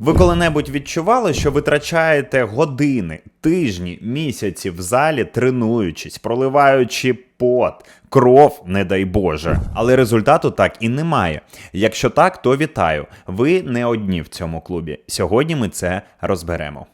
Ви коли-небудь відчували, що витрачаєте години, тижні, місяці в залі, тренуючись, проливаючи пот, кров, не дай Боже. Але результату так і немає. Якщо так, то вітаю. Ви не одні в цьому клубі. Сьогодні ми це розберемо.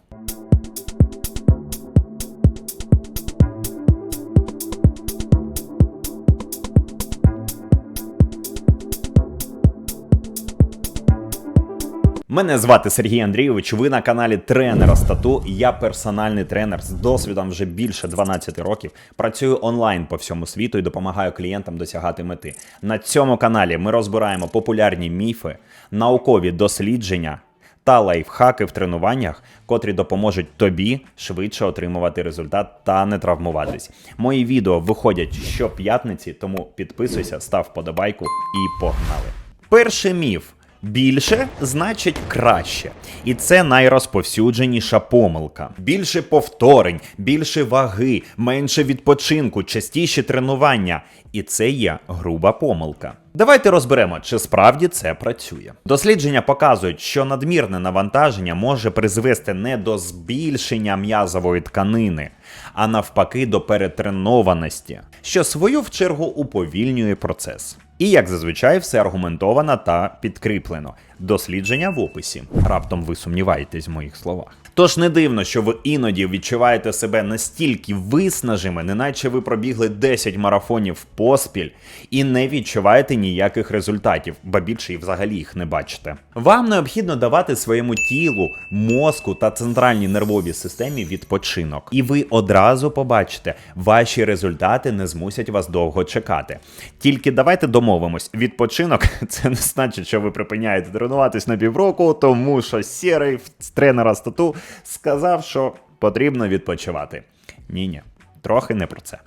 Мене звати Сергій Андрійович. Ви на каналі Тренера Стату. Я персональний тренер з досвідом вже більше 12 років. Працюю онлайн по всьому світу і допомагаю клієнтам досягати мети. На цьому каналі ми розбираємо популярні міфи, наукові дослідження та лайфхаки в тренуваннях, котрі допоможуть тобі швидше отримувати результат та не травмуватись. Мої відео виходять щоп'ятниці, тому підписуйся, став вподобайку і погнали. Перший міф. Більше значить краще, і це найрозповсюдженіша помилка. Більше повторень, більше ваги, менше відпочинку, частіші тренування. І це є груба помилка. Давайте розберемо, чи справді це працює. Дослідження показують, що надмірне навантаження може призвести не до збільшення м'язової тканини, а навпаки до перетренованості, що свою в чергу уповільнює процес. І як зазвичай, все аргументовано та підкріплено. Дослідження в описі. Раптом ви сумніваєтесь в моїх словах. Тож не дивно, що ви іноді відчуваєте себе настільки виснажими, неначе ви пробігли 10 марафонів поспіль і не відчуваєте ніяких результатів, ба більше і взагалі їх не бачите. Вам необхідно давати своєму тілу, мозку та центральній нервовій системі відпочинок. І ви одразу побачите, ваші результати не змусять вас довго чекати. Тільки давайте домовимось: відпочинок це не значить, що ви припиняєте тренуватись на півроку, тому що сірий тренера стату сказав, що потрібно відпочивати. Ні, ні, трохи не про це.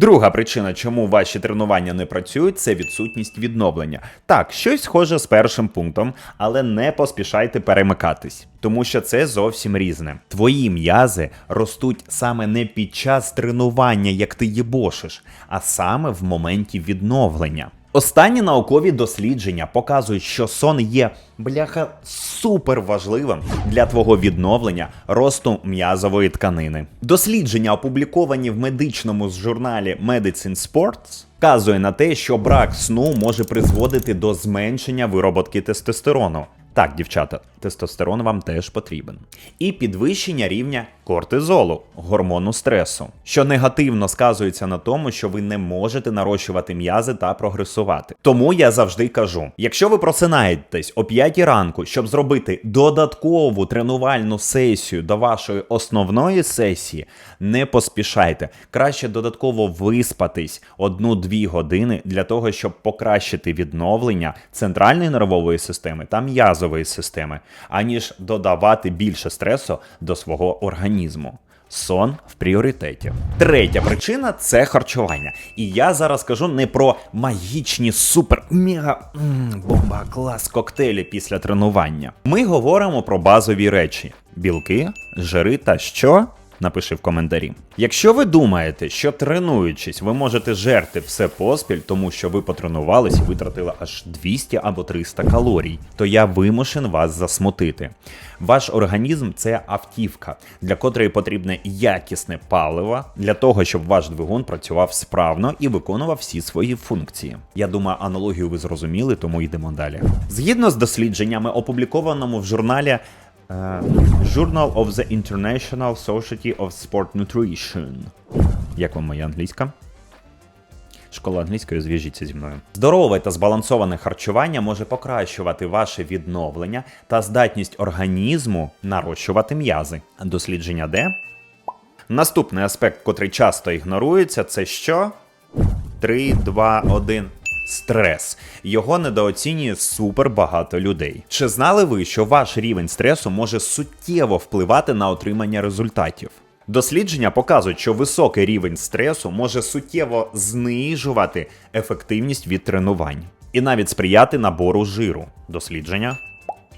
Друга причина, чому ваші тренування не працюють, це відсутність відновлення. Так, щось схоже з першим пунктом, але не поспішайте перемикатись, тому що це зовсім різне. Твої м'язи ростуть саме не під час тренування, як ти їбошиш, а саме в моменті відновлення. Останні наукові дослідження показують, що сон є бляха супер важливим для твого відновлення росту м'язової тканини. Дослідження, опубліковані в медичному журналі Medicine Sports, вказує на те, що брак сну може призводити до зменшення вироботки тестостерону. Так, дівчата, тестостерон вам теж потрібен. І підвищення рівня кортизолу, гормону стресу, що негативно сказується на тому, що ви не можете нарощувати м'язи та прогресувати. Тому я завжди кажу: якщо ви просинаєтесь о 5 ранку, щоб зробити додаткову тренувальну сесію до вашої основної сесії, не поспішайте. Краще додатково виспатись одну-дві години для того, щоб покращити відновлення центральної нервової системи та м'язової системи, аніж додавати більше стресу до свого організму. Сон в пріоритеті. Третя причина це харчування. І я зараз кажу не про магічні супер мега м, бомба клас коктейлі після тренування. Ми говоримо про базові речі: білки, жири та що. Напиши в коментарі. Якщо ви думаєте, що тренуючись, ви можете жерти все поспіль, тому що ви потренувались і витратили аж 200 або 300 калорій, то я вимушен вас засмутити. Ваш організм це автівка, для котрої потрібне якісне паливо для того, щоб ваш двигун працював справно і виконував всі свої функції. Я думаю, аналогію ви зрозуміли, тому йдемо далі. Згідно з дослідженнями, опублікованому в журналі Journal of the International Society of Sport Nutrition. Як вам моя англійська? Школа англійської зв'яжіться зі мною. Здорове та збалансоване харчування може покращувати ваше відновлення та здатність організму нарощувати м'язи. Дослідження де? Наступний аспект, котрий часто ігнорується, це що? 3, 2, 1. Стрес. Його недооцінює супер багато людей. Чи знали ви, що ваш рівень стресу може суттєво впливати на отримання результатів? Дослідження показують, що високий рівень стресу може суттєво знижувати ефективність від тренувань і навіть сприяти набору жиру. Дослідження.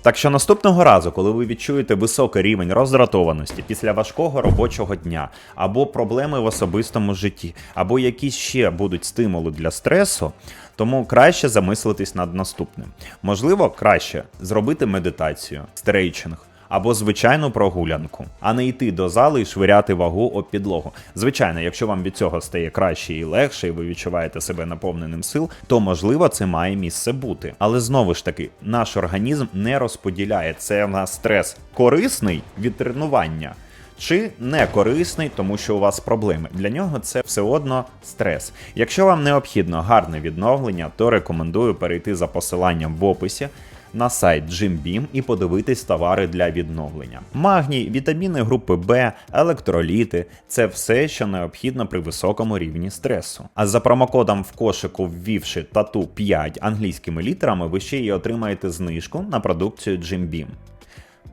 Так що наступного разу, коли ви відчуєте високий рівень роздратованості після важкого робочого дня, або проблеми в особистому житті, або якісь ще будуть стимули для стресу, тому краще замислитись над наступним. Можливо, краще зробити медитацію, стрейчинг. Або звичайну прогулянку, а не йти до зали і швиряти вагу об підлогу. Звичайно, якщо вам від цього стає краще і легше, і ви відчуваєте себе наповненим сил, то можливо це має місце бути. Але знову ж таки, наш організм не розподіляє це на стрес корисний від тренування. Чи не корисний, тому що у вас проблеми. Для нього це все одно стрес. Якщо вам необхідно гарне відновлення, то рекомендую перейти за посиланням в описі на сайт JimBeam і подивитись товари для відновлення. Магній, вітаміни групи Б, електроліти це все, що необхідно при високому рівні стресу. А за промокодом в кошику, ввівши тату 5 англійськими літерами, ви ще й отримаєте знижку на продукцію JimBeam.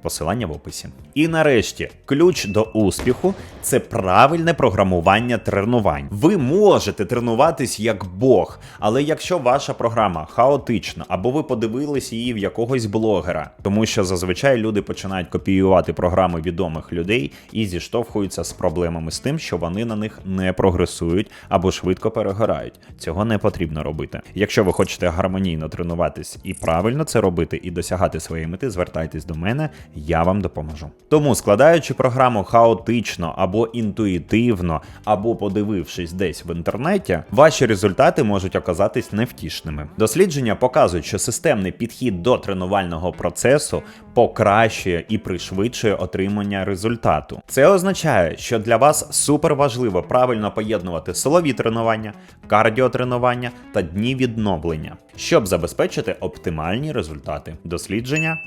Посилання в описі. І нарешті, ключ до успіху це правильне програмування тренувань. Ви можете тренуватись як Бог, але якщо ваша програма хаотична, або ви подивились її в якогось блогера, тому що зазвичай люди починають копіювати програми відомих людей і зіштовхуються з проблемами з тим, що вони на них не прогресують або швидко перегорають. Цього не потрібно робити. Якщо ви хочете гармонійно тренуватись і правильно це робити, і досягати своєї мети, звертайтесь до мене я вам допоможу. Тому, складаючи програму хаотично або інтуїтивно, або подивившись десь в інтернеті, ваші результати можуть оказатись невтішними. Дослідження показують, що системний підхід до тренувального процесу покращує і пришвидшує отримання результату. Це означає, що для вас супер важливо правильно поєднувати силові тренування, кардіотренування та дні відновлення, щоб забезпечити оптимальні результати. Дослідження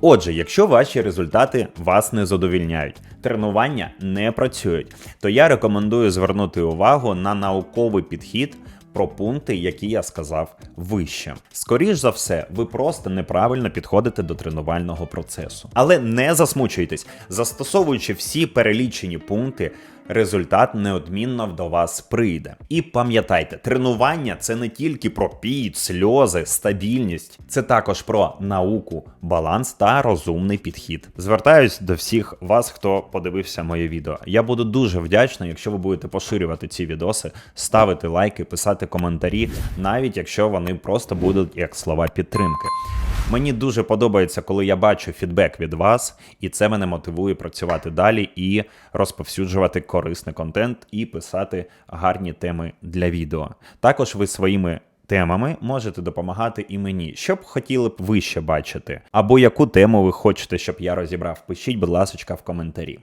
Отже, якщо ваші результати вас не задовільняють, тренування не працюють, то я рекомендую звернути увагу на науковий підхід. Про пункти, які я сказав вище. Скоріш за все, ви просто неправильно підходите до тренувального процесу. Але не засмучуйтесь, застосовуючи всі перелічені пункти, результат неодмінно до вас прийде. І пам'ятайте, тренування це не тільки про піт, сльози, стабільність, це також про науку, баланс та розумний підхід. Звертаюсь до всіх вас, хто подивився моє відео. Я буду дуже вдячний, якщо ви будете поширювати ці відоси, ставити лайки, писати коментарі, навіть якщо вони просто будуть як слова підтримки. Мені дуже подобається, коли я бачу фідбек від вас, і це мене мотивує працювати далі і розповсюджувати корисний контент і писати гарні теми для відео. Також ви своїми. Темами можете допомагати і мені, що б хотіли б ви ще бачити, або яку тему ви хочете, щоб я розібрав. Пишіть, будь ласка, в коментарі.